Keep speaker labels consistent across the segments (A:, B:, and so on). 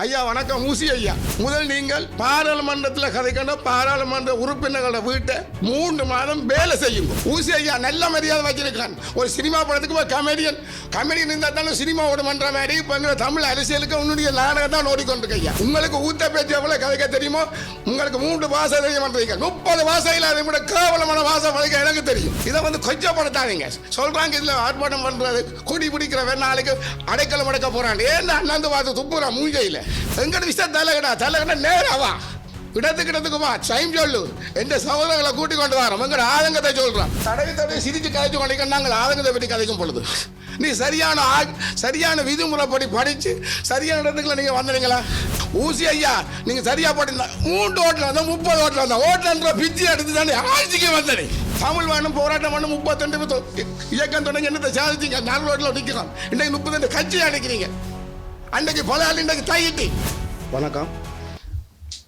A: ஐயா வணக்கம். ஊசி ஐயா. முதல் நீங்கள் பாராளுமன்றத்தில் கதைக்கணும் பாராளுமன்ற உறுப்பினர்களோட வீட்டை மூன்று மாதம் வேலை செய்யுங்க. ஊசி ஐயா நல்ல மரியாதை வச்சிருக்கான். ஒரு சினிமா படத்துக்கு ஒரு கமெடியன் கமெடியன் இருந்தால் தானே சினிமா பண்ணுற மாதிரி இப்போ தமிழ் அரசியலுக்கு உன்னுடைய நாடகம் தான் ஓடிக்கொண்டிருக்கு ஐயா. உங்களுக்கு ஊத்த பேச்சு எவ்வளோ கதைக்க தெரியுமோ? உங்களுக்கு மூன்று பாசை தெரிய மாட்டீங்க முப்பது பாசையில் அதை விட கேவலமான பாசை வரைக்கும் எனக்கு தெரியும். இதை வந்து கொச்சப்படுத்தாதீங்க. சொல்கிறாங்க இதில் ஆர்ப்பாட்டம் பண்ணுறது குடி பிடிக்கிறவன் நாளைக்கு அடைக்கலம் அடைக்க போறான் ஏன்னா அண்ணாந்து பார்த்து துப்புறான் மூஞ்சையில். எங்கட விஷயம் தலைகடா? தலைகடா நேராவா? இடத்துக்கு இடத்துக்கு வா சொல்லு. எந்த சகோதரங்களை கூட்டி கொண்டு வரோம் எங்கட ஆதங்கத்தை சொல்றான் தடவி தடவி சிரிச்சு கதைச்சு கொண்டிருக்க நாங்கள் ஆதங்கத்தை பற்றி கதைக்கும் பொழுது. நீ சரியான ஆ- சரியான விதிமுறைப்படி படித்து சரியான இடத்துக்குள்ள நீங்கள் வந்துடுங்களா ஊசி ஐயா நீங்கள் சரியா போட்டிருந்தா மூன்று ஓட்டில் வந்தோம் முப்பது ஓட்டில் வந்தால் ஓட்டுன்ற பிச்சி எடுத்து தானே ஆட்சிக்கு வந்தனே தமிழ் வேணும் போராட்டம் வேணும் முப்பத்தெண்டு இயக்கம் தொடங்கி என்னத்தை சாதிச்சீங்க? நாலு ரோட்டில் நிற்கிறோம் இன்றைக்கு முப்பத்தெண்டு கட்சி அடைக்கிறீங்க. அன்றைக்கு ஆள் இன்றைக்கு தையிட்டி
B: வணக்கம்.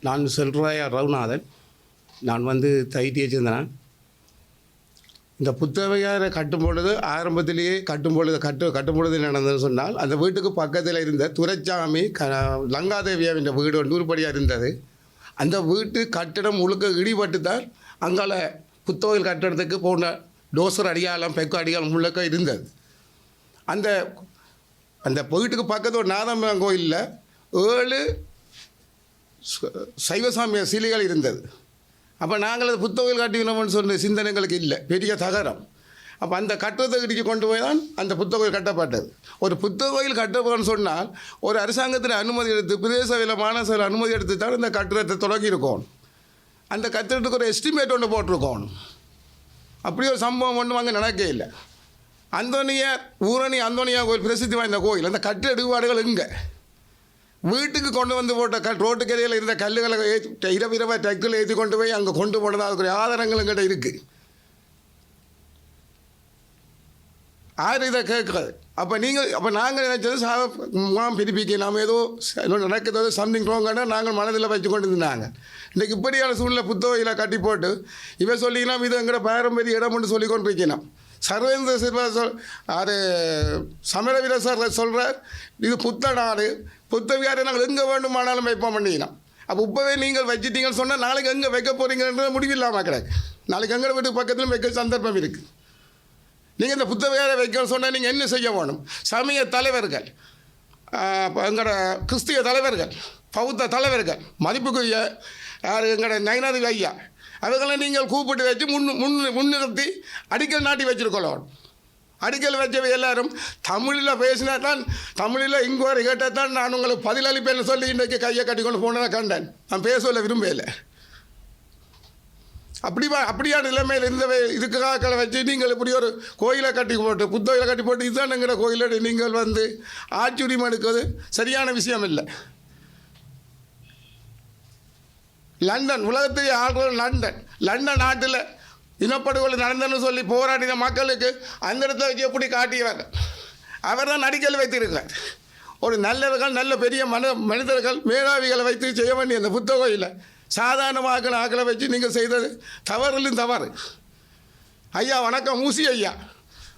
B: நான் செல்வராயா ரகுநாதன். நான் வந்து தைட்டியை சேர்ந்தேன் இந்த புத்தவையாரை கட்டும் பொழுது ஆரம்பத்திலேயே கட்டும் பொழுது கட்டு கட்டும் பொழுது நடந்ததுன்னு சொன்னால் அந்த வீட்டுக்கு பக்கத்தில் இருந்த துரைச்சாமி க லங்காதேவியாவின் வீடு நூறுபடியாக இருந்தது. அந்த வீட்டு கட்டிடம் முழுக்க இடிபட்டு தான் அங்கால புத்தகையில் கட்டடத்துக்கு போன டோசர் அடியாளம் பெக்கு அடியாளம் முழுக்க இருந்தது. அந்த அந்த வீட்டுக்கு பக்கத்து ஒரு நாதம்பரம் கோயிலில் ஏழு ச- சைவசாமிய சிலைகள் இருந்தது. அப்போ நாங்கள் அது புத்தகங்கள் கட்டிக்கணும்னு சொன்ன சிந்தனைகளுக்கு இல்லை. பெரிய தகரம். அப்போ அந்த கட்டத்தை இடிச்சு கொண்டு போய் தான் அந்த புத்தகம் கட்டப்பட்டது. ஒரு புத்தக கோயில் கட்டப்படணும்னு சொன்னால் ஒரு அரசாங்கத்தில் அனுமதி எடுத்து பிரதேச சபையில் மாநகர அனுமதி எடுத்து தான் இந்த கட்டிடத்தை தொடங்கியிருக்கோம். அந்த கட்டிடத்துக்கு ஒரு எஸ்டிமேட் ஒன்று போட்டிருக்கோம். அப்படி ஒரு சம்பவம் ஒன்றும் அங்கே நடக்கவே இல்லை. அந்தோனியார் ஊரணி அந்தோனியா கோயில் பிரசித்தி வாய்ந்த கோயில். அந்த கட்டு எடுபாடுகள் இங்கே வீட்டுக்கு கொண்டு வந்து போட்ட கல் ரோட்டுக்கரையில் இருந்த கல்லுகளை ஏற்றி இரவு இரவாக ஏற்றி கொண்டு போய் அங்கே கொண்டு போனது அதுக்குரிய ஆதாரங்கள் எங்கிட்ட இருக்குது யார் இதை கேட்காது அப்போ நீங்கள் அப்போ நாங்கள் நினைச்சது சா முகாம் நாம் ஏதோ ச- நடக்கிறது சம்திங் ரோங்கன்னா நாங்கள் மனதில் வச்சு கொண்டு இருந்தாங்க இன்றைக்கு இப்படியான சூழ்நிலை புத்தகையில் கட்டி போட்டு இவன் சொல்லிக்கலாம் இது எங்களோட பாரம்பரிய இடம்னு சொல்லி கொண்டு இருக்கணும் சர்வேந்திர சில்வா சொல் அது சமரவீர வீரர் சொல்கிறார் இது புத்த நாடு புத்த விகாரை நாங்கள் எங்கே வேண்டுமானாலும் வைப்போம் பண்ணிக்கலாம் அப்போ இப்போவே நீங்கள் வச்சிட்டீங்கன்னு சொன்னால் நாளைக்கு எங்கே வைக்க போகிறீங்கன்ற முடிவில்லாமல் கிடக்கு. நாளைக்கு எங்கள் வீட்டு பக்கத்திலும் வைக்க சந்தர்ப்பம் இருக்குது நீங்கள் இந்த புத்தகையாரை வைக்க சொன்னால் நீங்கள் என்ன செய்ய வேணும்? சமய தலைவர்கள் எங்களோட கிறிஸ்திய தலைவர்கள் பௌத்த தலைவர்கள் மதிப்புக்குரிய யார் எங்களோட நயனாதிபதி ஐயா அவர்களை நீங்கள் கூப்பிட்டு வச்சு முன் முன் முன்னிறுத்தி அடிக்கல் நாட்டி வச்சிருக்கலாம் அடிக்கல் வச்சவை எல்லாரும் தமிழில் பேசினா தான் தமிழில் இங்குவரை கேட்டால் தான் நான் உங்களுக்கு பதிலளிப்பேன்னு சொல்லி இன்றைக்கு கையை கட்டிக்கொண்டு போனதை கண்டேன். நான் பேசல விரும்பலை. அப்படி வா- அப்படியான நிலைமையில் இந்த இதுக்கு இதுக்காக வச்சு நீங்கள் இப்படி ஒரு கோயிலை கட்டி போட்டு புத்தகையில் கட்டி போட்டு இதுதானுங்கிற கோயிலோட நீங்கள் வந்து ஆட்சியுரிமை எடுக்கிறது சரியான விஷயம் இல்லை. லண்டன் உலகத்திலே ஆள்றது லண்டன். லண்டன் நாட்டில் இனப்படுகொலை நடந்தன்னு சொல்லி போராடின மக்களுக்கு அந்த இடத்துல வச்சு எப்படி காட்டியவர்? அவர் தான் நடிக்கல் வைத்திருக்கார் ஒரு நல்லவர்கள் நல்ல பெரிய மன மனிதர்கள் மேதாவிகளை வைத்து செய்ய வேண்டிய அந்த புத்தகையில் சாதாரண வாக்கள் ஆக்களை வச்சு நீங்கள் செய்தது தவறுலையும் தவறு. ஐயா வணக்கம். ஊசி ஐயா.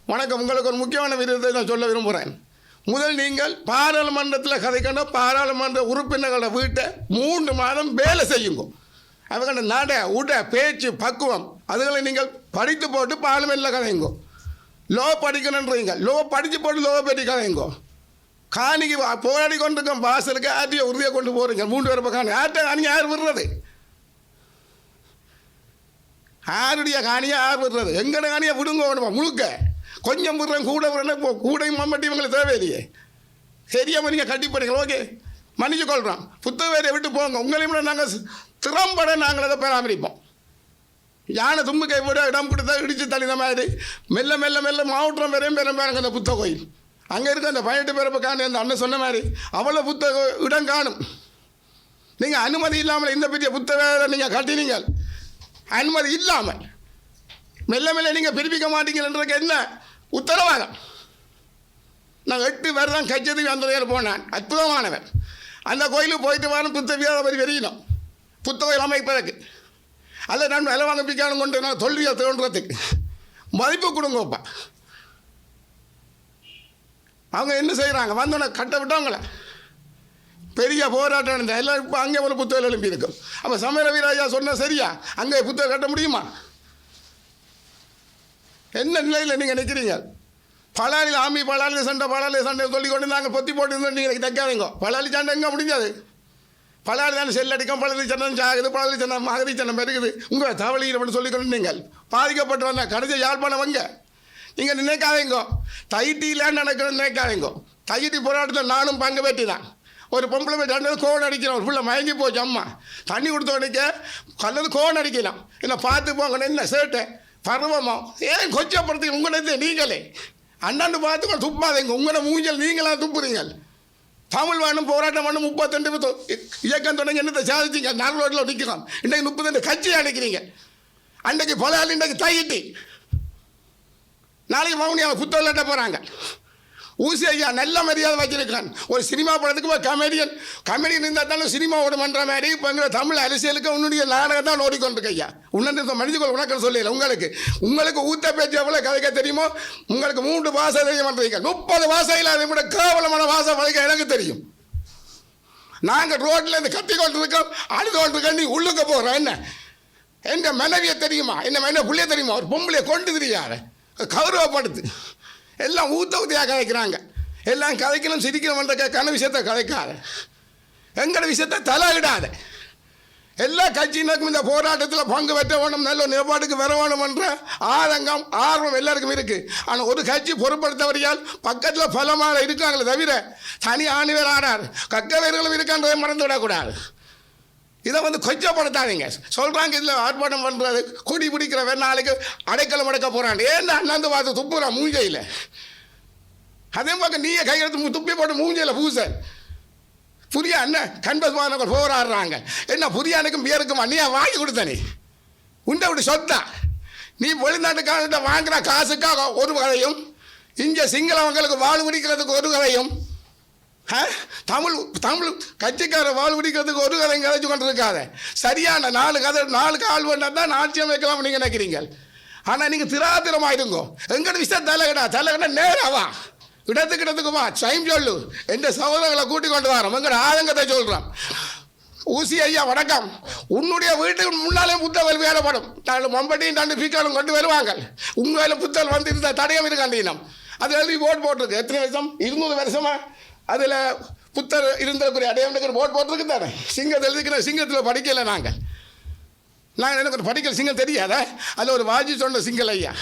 B: வணக்கம். உங்களுக்கு ஒரு முக்கியமான விருதை நான் சொல்ல விரும்புகிறேன். முதல் நீங்கள் பாராளுமன்றத்தில் கதைக்கணும் பாராளுமன்ற உறுப்பினர்களோட வீட்டை மூன்று மாதம் வேலை செய்யுங்க. அவங்களோட நட உட பேச்சு பக்குவம் அதுகளை நீங்கள் படித்து போட்டு பார்லிமெண்ட்டில் கதைங்கோ லோ படிக்கணுன்றீங்க. லோ படித்து போட்டு லோ பற்றி கதைங்கோ காணிக்கு வா- போராடி கொண்டிருக்கோம் வாசலுக்கு ஆட்டியை உறுதியை கொண்டு போகிறீங்க மூன்று பேர் காணி ஆட்டை காணி யார் விடுறது? யாருடைய காணியாக யார் விடுறது? எங்கட காணியை விடுங்க முழுக்க. கொஞ்சம் விடுறேன் கூட விடுறேன் கூடையும் மம்பட்டி இவங்களுக்கு தேவையில்லையே. சரியா நீங்கள் கட்டி ஓகே. மன்னிச்சு கொள்கிறோம் புத்தக வேலையை விட்டு போங்க. உங்களையும் விட நாங்கள் திறம்பட நாங்கள் அதை பராமரிப்போம். யானை தும்புக்கை விட இடம் கொடுத்தா இடித்து தள்ளின மாதிரி. மெல்ல மெல்ல மெல்ல மாவட்டம் வரையும் பெரும் பாருங்க அந்த புத்தக கோயில் அங்கே இருக்க அந்த பதினெட்டு பிறப்பு காணி அந்த அண்ணன் சொன்ன மாதிரி அவ்வளோ புத்தக இடம் காணும். நீங்கள் அனுமதி இல்லாமல் இந்த பெரிய புத்தக நீங்கள் கட்டினீங்க. அனுமதி இல்லாமல். மெல்ல மெல்ல நீங்கள் பிரிப்பிக்க மாட்டீங்கன்றதுக்கு என்ன? உத்தரவாதம். நான் எட்டு பேர் தான் கச்சேரி அந்த நேரம் போனான். அற்புதமானவர். அந்த கோயிலுக்கு போயிட்டு வரணும் புத்த வியாபாரி வெறியினோம் புத்தகம் அமைப்பதற்கு அதை நான் விலை வாங்க கொண்டு நான் தொல்வியை தோன்றதுக்கு மதிப்பு கொடுங்கப்பா அவங்க என்ன செய்கிறாங்க வந்தோடனே கட்ட விட்டவங்கள.
A: பெரிய போராட்டம் நடந்தது. எல்லாம் இப்போ அங்கே ஒரு புத்தகம் எழும்பியிருக்கும் அப்போ சமர வீராஜா சொன்னால் சரியா? அங்கே புத்தகம் கட்ட முடியுமா? என்ன நிலையில் நீங்கள் நிற்கிறீங்க பலாலில் ஆமி பலாலி சண்டை பலாலி சண்டை சொல்லி கொண்டு நாங்கள் பொத்தி போட்டு நீங்கள் தைக்காதீங்க. பலாலி சண்டை எங்கே முடிஞ்சது? பலாலி தானே செல் அடிக்கும் பழனி சண்டம் சாகுது பழனி சண்டம் மகதி சண்டம் பெருகுது. உங்கள் தவளையில் சொல்லி கொண்டு நீங்கள். பாதிக்கப்பட்டு வந்த கடைசி யாழ்ப்பாணம் வங்க? நீங்கள் நினைக்காதீங்க. தைட்டியில் நடக்கிற நினைக்காதீங்க. தைட்டி போராட்டத்தில் நானும் பங்கு பெற்றி தான் ஒரு பொம்பளை போய் ரெண்டு கோன் அடிக்கிறோம் ஒரு பிள்ளை மயங்கி போச்சு அம்மா. தண்ணி கொடுத்த உடனே கல்லது கோன் அடிக்கலாம். என்ன பார்த்து போங்க என்ன சேட்டை? பருவமா? ஏன் கொச்சப்படுத்தி உங்களது நீங்களே. அண்ணாண்டு பார்த்து துப்பாதீங்க உங்களை மூஞ்சல் நீங்களாக துப்புறீங்க தமிழ் வேணும் போராட்டம் வேணும் முப்பத்தெண்டு இயக்கம் தொடங்கி என்னத்தை சாதிச்சீங்க? நாலு ரோட்டில் நிற்கிறோம் இன்றைக்கு முப்பத்தெண்டு கட்சி அடைக்கிறீங்க. அன்றைக்கு பல ஆள் இன்றைக்கு தையிட்டு. நாளைக்கு மவுனி அவங்க புத்தகம் போகிறாங்க ஊசி ஐயா நல்ல மரியாதை வச்சிருக்கான் ஒரு சினிமா படத்துக்கு ஒரு கமெடியன் கமெடியன் இருந்தால் தானே சினிமா ஓடுமன்ற மாதிரி இப்போ எங்களை தமிழ் அரசியலுக்கு உன்னுடைய நாடகம் தான் ஓடிக்கொண்டிருக்கு ஐயா. உன்னத மனிதர்கள் உனக்கு சொல்லல உங்களுக்கு. உங்களுக்கு ஊத்த பேச்சு எவ்வளோ கதைக்க தெரியுமோ உங்களுக்கு மூன்று பாசை தெரிய மாட்டேங்க முப்பது பாசையில் அதை விட கேவலமான பாசை வளைக்க எனக்கு தெரியும். நாங்கள் ரோட்டில் இருந்து கத்தி கொண்டு இருக்கோம் அழுது கொண்டு இருக்கோம் நீ உள்ளுக்க போகிறோம் என்ன? எங்க மனைவியை தெரியுமா? என்ன மனைவி பிள்ளைய தெரியுமா? ஒரு பொம்பளையை கொண்டு தெரியாத கௌரவப்படுத்து. எல்லாம் ஊத்த ஊத்தியாக கதைக்கிறாங்க எல்லாம் கதைக்கணும் சிரிக்கணும்ன்ற கன விஷயத்தை கதைக்காத எங்களோட விஷயத்தை தலையிடாத. எல்லா கட்சியினருக்கும் இந்த போராட்டத்தில் பங்கு பெற்ற வேணும் நல்ல நிலப்பாட்டுக்கு வர வேணும்ன்ற ஆதங்கம் ஆர்வம் எல்லாருக்கும் இருக்குது ஆனால் ஒரு கட்சி பொருட்படுத்தவரையால் பக்கத்தில் பலமாக இருக்காங்களே தவிர தனி ஆணிவர் ஆனார் கக்க வீரர்களும் இருக்கான்றதை மறந்து விடக்கூடாது இதை வந்து கொச்சப்படுத்தாதீங்க. சொல்கிறாங்க இதில் ஆர்ப்பாட்டம் பண்ணுறது கொடி பிடிக்கிறவன் நாளைக்கு அடைக்கலம் அடைக்க போகிறான் ஏன்னா அண்ணாந்து பார்த்து துப்புறான் மூஞ்சையில்? அதே பக்கம் நீயே கையெழுத்து துப்பி போட்டு மூஞ்சையில் பூச. புரிய அண்ணன் கன்பஸ் மாணவர்கள் போராடுறாங்க. என்ன புரியானுக்கும் பேருக்கும் நீ வாங்கி கொடுத்த நீ? உண்டை விட்டு சொத்தா? நீ வெளிநாட்டுக்காரர்கிட்ட வாங்குற காசுக்காக ஒரு கதையும் இங்கே சிங்களவங்களுக்கு வாழ் குடிக்கிறதுக்கு ஒரு கதையும் தமிழ் தமிழ் கட்சிக்கார வாழ் பிடிக்கிறதுக்கு ஒரு கதை கதைச்சு கொண்டு இருக்காத சரியான நாலு கதை நாலு கால் வேண்டாம் தான் நாட்சியம் வைக்கலாம் நீங்கள் நினைக்கிறீங்க ஆனால் நீங்கள் திராத்திரமாயிருங்கோ எங்கட விஷயம் தலைகடா தலைகடா நேராவா இடத்துக்கு இடத்துக்குமா சைம் சொல்லு. எந்த சகோதரங்களை கூட்டி கொண்டு வரோம் எங்கட ஆதங்கத்தை சொல்கிறோம் ஊசி ஐயா வணக்கம். உன்னுடைய வீட்டுக்கு முன்னாலே புத்தகம் வேலைப்படும். நான் மம்பட்டியும் தாண்டி பீக்காலும் கொண்டு வருவாங்க. உங்கள் வேலை வந்து இருந்த தடயம் இருக்காண்டீனம் அது எழுதி போட் போட்டிருக்கு. எத்தனை வருஷம்? இருநூறு வருஷமா? அதில் புத்தர் இருந்தக்கூடிய அடையாளத்துக்கு போட் போட்டிருக்கு தானே? சிங்கத்தை எழுதிக்கிற சிங்கத்தில் படிக்கலை நாங்கள் நாங்கள் எனக்கு ஒரு படிக்கல. சிங்கம் தெரியாதா? அதில் ஒரு வாஜி சொன்ன சிங்கல் ஐயா.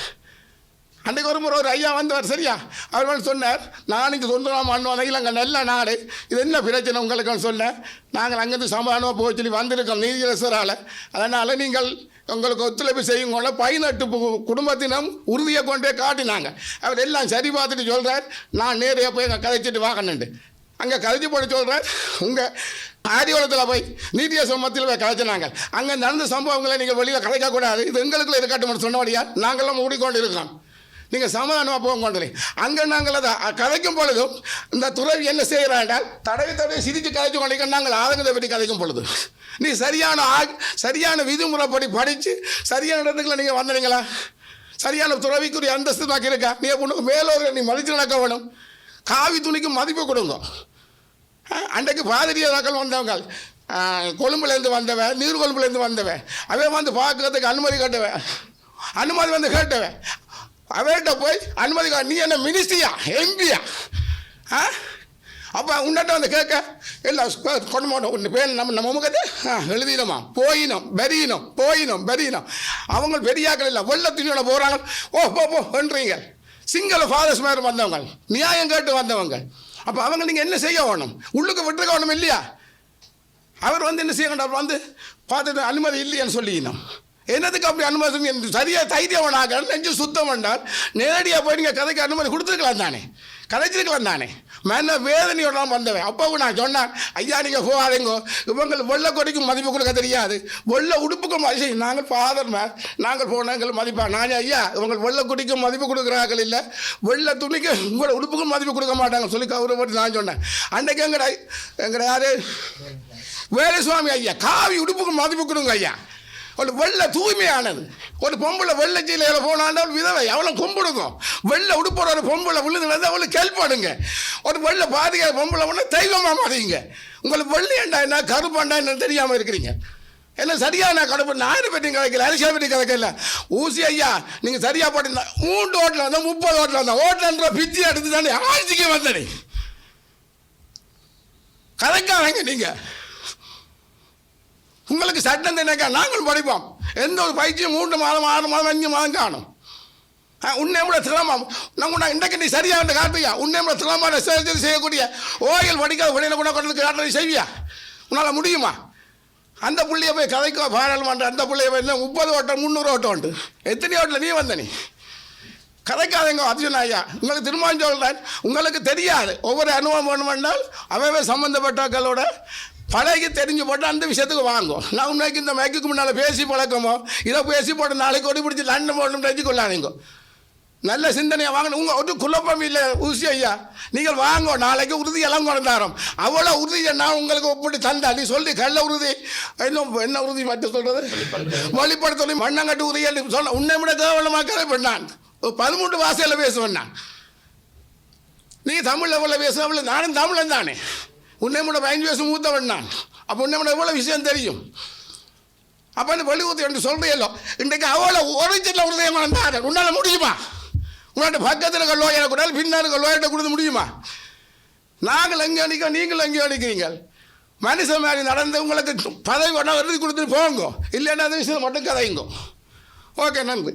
A: அன்றைக்கு ஒரு முறை ஒரு ஐயா வந்தவர் சரியா? அவர் வந்து சொன்னார் நான் இங்கே தொண்ணூறாம் ஆண்டு வந்தீங்க அங்கே நல்ல நாடு. இது என்ன பிரச்சனை உங்களுக்கு சொன்னேன். நாங்கள் அங்கேருந்து சமாதானமாக போய் சொல்லி வந்திருக்கோம் நீதியரசரால். அதனால் நீங்கள் உங்களுக்கு ஒத்துழைப்பு செய்யுங்கள பதினெட்டு குடும்பத்தினம் உறுதியை கொண்டே காட்டினாங்க. அவர் எல்லாம் சரி பார்த்துட்டு சொல்கிறார் நான் நேரையாக போய் அங்கே கதைச்சிட்டு வாங்கினேன் அங்கே கதைச்சி போட்டு சொல்கிறார் உங்கள் ஆதிவளத்தில் போய் நீதிய சமத்தில் போய் கதைச்சினாங்க. அங்கே நடந்த சம்பவங்களை நீங்கள் வெளியில் கதைக்கக்கூடாது. இது எங்களுக்குள்ள இருக்கட்டும் சொன்னபடியா நாங்கள்லாம் மூடிக்கொண்டு இருக்கோம். நீங்கள் சமாதானமாக போக கொண்டே அங்கே நாங்கள் அதை கதைக்கும் பொழுதும் இந்த துறவி என்ன செய்கிறாண்டால் தடவை தடவை சிரித்து கதைச்சு கொண்டிருக்க நாங்கள் ஆதங்கத்தை பற்றி கதைக்கும் பொழுது. நீ சரியான ஆ- சரியான விதிமுறைப்படி படித்து சரியான இடத்துக்குள்ள நீங்கள் வந்தீங்களா? சரியான துறவிக்குரிய அந்தஸ்து தாக்கி இருக்கா? நீ உனக்கு மேலோர் நீ மதித்து நடக்க வேணும். காவி துணிக்கு மதிப்பு கொடுங்க. அன்றைக்கு அன்றைக்கு பாதிரியாக்கள் வந்தவங்க கொழும்புலேருந்து வந்தவன் நீர் கொழும்புலேருந்து வந்தவன். அவன் வந்து பார்க்கறதுக்கு அனுமதி கேட்டவன். அனுமதி வந்து கேட்டவன். அவர்கிட்ட போய் அனுமதி நீ என்ன மினிஸ்ட்ரியா எம்பியா ஆ? அப்போ உன்னிட்ட வந்து கேட்க இல்லை கொண்டு போனோம் ஒன்று பேர் நம்ம நம்ம முகத்தை ஆ எழுதினோமா போயினோம் பெரியனும் போயினோம் பெரியனும் அவங்க பெரியாக்கள் இல்லை. வெள்ள துணியோட போகிறாங்க ஓ போ போன்றீங்க சிங்கள ஃபாதர்ஸ் மாதிரி வந்தவங்க. நியாயம் கேட்டு வந்தவங்க. அப்போ அவங்க நீங்கள் என்ன செய்ய வேணும்? உள்ளுக்கு விட்டுருக்க வேணும் இல்லையா? அவர் வந்து என்ன செய்ய வேண்டாம் வந்து பார்த்துட்டு அனுமதி இல்லையான்னு சொல்லிக்கணும். என்னதுக்கு அப்படி அனுமதி? என்று சரியாக தைரியவனாக நெஞ்சு சுத்தம் பண்ணால் நேரடியாக போய் நீங்கள் கதைக்கு அனுமதி கொடுத்துருக்கலாம் தானே? கதைச்சிருக்கலாம் தானே? மன வேதனையோட தான் வந்தவன். அப்பவும் நான் சொன்னேன் ஐயா நீங்கள் போகாதீங்கோ. இவங்களுக்கு வெள்ள கொடிக்கும் மதிப்பு கொடுக்க தெரியாது. வெள்ளை உடுப்புக்கும் மதிப்பு நாங்கள் ஃபாதர் மேல் நாங்கள் போனாங்கள் மதிப்பா? நான் ஐயா இவங்க வெள்ள கொடிக்கும் மதிப்பு கொடுக்குறார்கள் இல்லை. வெள்ளை துணிக்கு உங்களோட உடுப்புக்கும் மதிப்பு கொடுக்க மாட்டாங்க. சொல்லி கௌரவப்பட்டு நான் சொன்னேன். அன்றைக்கு எங்கட எங்கட யாரு? வேலுசுவாமி ஐயா காவி உடுப்புக்கு மதிப்பு கொடுங்க ஐயா. ஒரு வெள்ளை தூய்மையானது. ஒரு பொம்பளை வெள்ளை சீலையில் போனாண்ட ஒரு விதவை. அவளை கும்பிடுங்க. வெள்ளை உடுப்புற ஒரு பொம்பளை விழுதுனது அவளுக்கு கேள்பாடுங்க ஒரு வெள்ளை பாதிக்கிற பொம்பளை ஒன்று தெய்வமாக மாறிங்க உங்களுக்கு வெள்ளையண்டா என்ன கருப்பாண்டா என்ன தெரியாமல் இருக்கிறீங்க. என்ன சரியா நான் கடப்பு? நாயிரம் பெட்டி கிடைக்கல அரிசியா பெட்டி கிடைக்கல ஊசி ஐயா நீங்கள் சரியா போட்டிருந்தா மூன்று ஓட்டில் வந்தா முப்பது ஓட்டில் வந்தா ஓட்டன்ற பிச்சி எடுத்து தானே ஆட்சிக்கு வந்தனே. கதைக்காதங்க நீங்கள் உங்களுக்கு சட்டம் தினக்கா நாங்களும் படிப்போம். எந்த ஒரு பயிற்சியும் மூன்று மாதம் ஆறு மாதம் அஞ்சு மாதம் காணும். உன்னை விட திறமாம் நான் இன்றைக்கு நீ சரியாக காட்டுவியா உன்னை விட திறமான செய்யக்கூடிய ஓயில் படிக்காத வெளியில் கூட கொண்டு காட்டுறது செய்வியா? உன்னால் முடியுமா? அந்த புள்ளைய போய் கதைக்கோ பாராளுமன்றம் அந்த பிள்ளைய போய் என்ன முப்பது ஓட்டம் முந்நூறு ஓட்டம் உண்டு. எத்தனை ஓட்டில் நீ வந்த நீ? கதைக்காதங்க அர்ஜுன் ஐயா. உங்களுக்கு திரும்ப சொல்கிறேன் உங்களுக்கு தெரியாது. ஒவ்வொரு அனுபவம் வேணுமென்றால் அவைவே சம்மந்தப்பட்டவர்களோட பழகி தெரிஞ்சு போட்டு அந்த விஷயத்துக்கு வாங்கும். நான் உண்மைக்கு இந்த மைக்குக்கு முன்னால் பேசி பழக்கமோ? இதை பேசி போட்டு நாளைக்கு ஒடி பிடிச்சி லண்டன் போடணும் நினச்சி கொள்ளாதீங்க. நல்ல சிந்தனையை வாங்கணும். உங்கள் ஒரு குழப்பம் இல்லை ஊசி ஐயா. நீங்கள் வாங்க நாளைக்கு உறுதி எல்லாம் கொண்டாரோம் அவ்வளோ உறுதியை நான் உங்களுக்கு ஒப்பிட்டு தந்தா. நீ சொல்லி கள்ள உறுதி. இன்னும் என்ன உறுதி மட்டும் சொல்கிறது வழிபட சொல்லி மண்ணங்கட்டு உறுதி சொன்ன உன்னை விட கதை பண்ணான். ஒரு பதிமூன்று வாசையில் பேசுவேன் நான். நீ தமிழில் எவ்வளோ பேசுவ நானும் தமிழன் தானே. உன்னை விட பதினஞ்சு வயசு மூத்தவன் நான். அப்போ உன்னை விட எவ்வளோ விஷயம் தெரியும்? அப்போ இந்த வெளியூத்து என்று சொல்றியல்லோ இன்றைக்கு அவ்வளோ ஒரிஜினல் உறுதியம் வந்தாரு உன்னால் முடியுமா? உன்னோட பக்கத்தில் இருக்க லோயரை கூட பின்னால் இருக்க லோயர்கிட்ட கொடுத்து முடியுமா? நாங்கள் எங்கே நிற்க நீங்கள் எங்கே நிற்கிறீங்க மனுஷன் மாதிரி நடந்து உங்களுக்கு பதவி ஒன்றா எழுதி கொடுத்துட்டு போங்க. இல்லைன்னா அந்த விஷயம் மட்டும் கதைங்க ஓகே நன்றி.